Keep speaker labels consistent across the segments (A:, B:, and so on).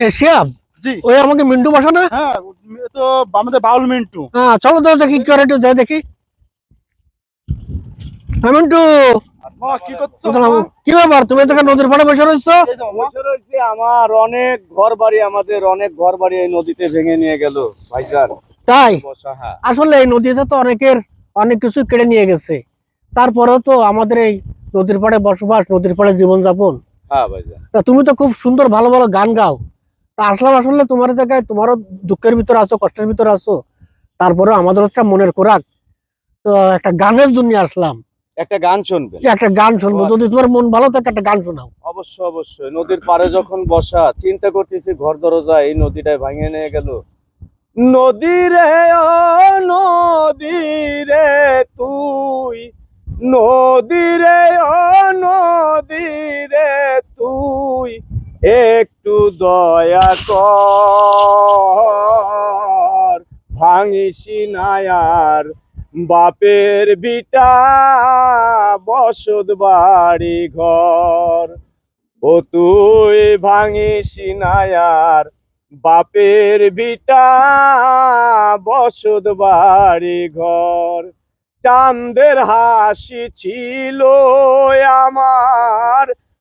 A: শিয়াব? ওই আমাকে মিন্টু বসা না?
B: হ্যাঁ তো আমাদের বাউল মিন্টু।
A: হ্যাঁ চলো তো কি করে একটু যাই দেখি। হ্যাঁ মিন্টু।
B: কি করছ?
A: আসসালাম। কি ব্যাপার? তুমি এখানে নদীর পাড়ে বসে রয়েছো?
C: আমার অনেক ঘর বাড়ি আমাদের অনেক ঘর বাড়ি এই নদীতে ভেঙে নিয়ে গেল ভাইজান।
A: তাই?
C: হ্যাঁ।
A: আসলে এই নদীতে তো অনেকের অনেক কিছু কেড়ে নিয়ে গেছে। তারপরেও তো আমাদের এই নদীর পাড়ে বসবাস নদীর পাড়ে জীবনযাপন।
C: হ্যাঁ ভাইজান।
A: তা তুমি তো খুব সুন্দর ভালো ভালো গান গাও। তা আসলাম আসলে তোমার জায়গায় তোমারও দুঃখের ভিতরে আছো কষ্টের ভিতরে আছো। তারপরে আমাদের একটা মনের খোরাক। তো একটা গানের জন্য আসলাম।
C: একটা গান শুনবেন
A: যে একটা গান শুনব? যদি তোমার মন ভালো থাকে একটা গান শোনাও।
C: অবশ্যই অবশ্যই। নদীর পাড়ে যখন বসা চিন্তা করতেছি ঘর দরজা এই নদীটায় ভাঙে নিয়ে গেল। নদী রে ও নদী রে তুই। নদী রে ও নদী রে তুই। একটু দয়া কর। ভাঙিসি নায়ার বাপের বিটা, বসত বাড়ি ঘর। ও তুই ভাঙিস নায়ার বাপের বিটা, বসত বাড়ি ঘর। চাঁদের হাসি ছিল আমার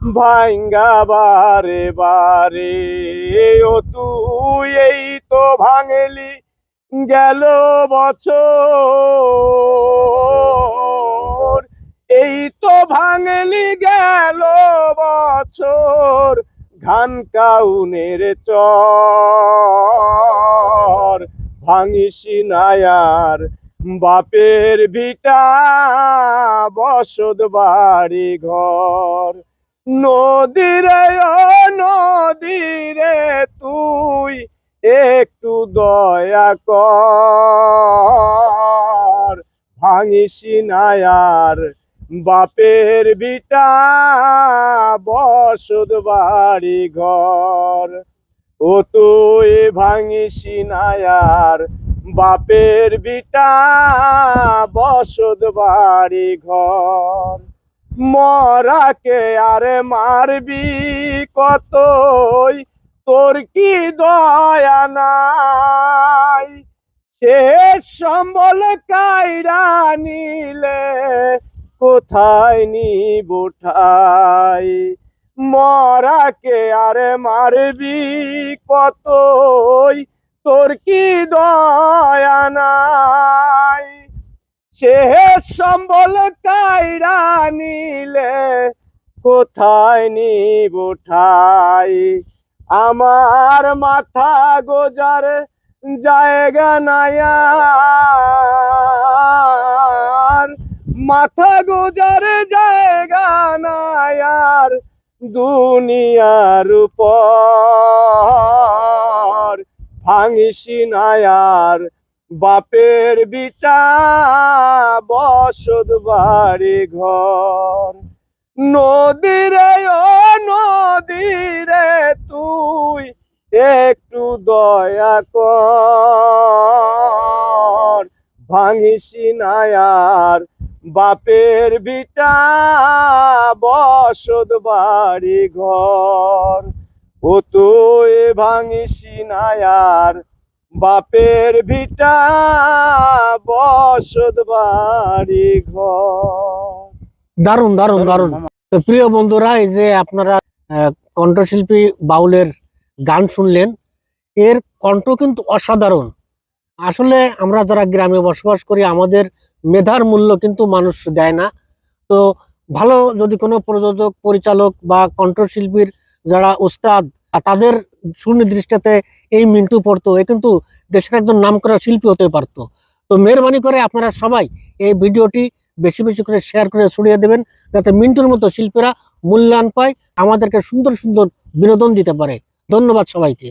C: ভাঙ্গা বারে বারে, ও তুই এই তো ভাঙলি গেল বছর, এই তো ভাঙলি গেল বছর, ঘান কাউনের চর, ভাঙিসি নায়ার বাপের ভিটা বসত বাড়ি ঘর। নদীরে নদীরে তুই একটু দয়া কর। ভাঙিসি নায়ার বাপের বিটা, বসত বাড়ি ঘর। ও তুই ভাঙিসি নায়ার বাপের বিটা, বসত বাড়ি ঘর। মরাকে আরে মারবি কতই? তোর কি দয়া নাই? শেষ সম্বল কাইরা নিলে কোথায় নিব ঠাই? মরাকে আরে মারবি কতই? তোর কি দয়া নাই? শেষ সম্বল কাইরা নিলে কোথায় নিব ঠাই? আমার মাথা গোজার জায়গা নায়ার মাথা গোজার জায়গা নায়ার দুনিয়ার উপর। ভাঙিসি নায়ার বাপের বিটা বসত বাড়ি ঘর। নদীরে ও নদীরে তুই একটু দয়া কর। ভাঙিসি নায়ার বাপের বিটা বসত বাড়ি ঘর। ও তুই ভাঙিসি নায়ার বাপের ভিটা বসত বাড়ি ঘর।
A: দারুণ দারুণ দারুণ তো প্রিয় বন্ধুরা এই যে আপনারা কণ্ঠশিল্পী বাউলের গান শুনলেন এর কণ্ঠ কিন্তু অসাধারণ। আসলে আমরা যারা গ্রামে বসবাস করি আমাদের মেধার মূল্য কিন্তু মানুষ দেয় না। তো ভালো যদি কোনো প্রযোজক পরিচালক বা কণ্ঠশিল্পীর যারা উস্তাদ তাদের সুনির্দিষ্টতে এই মিন্টু পড়তো, এ কিন্তু দেশের একজন নাম করা শিল্পী হতে পারতো। তো মেহরবানি করে আপনারা সবাই এই ভিডিওটি বেশি বেশি করে শেয়ার করে ছড়িয়ে দেবেন, যাতে মিন্টুর মতো শিল্পীরা মূল্যায়ন পায়, আমাদেরকে সুন্দর সুন্দর বিনোদন দিতে পারে। ধন্যবাদ সবাইকে।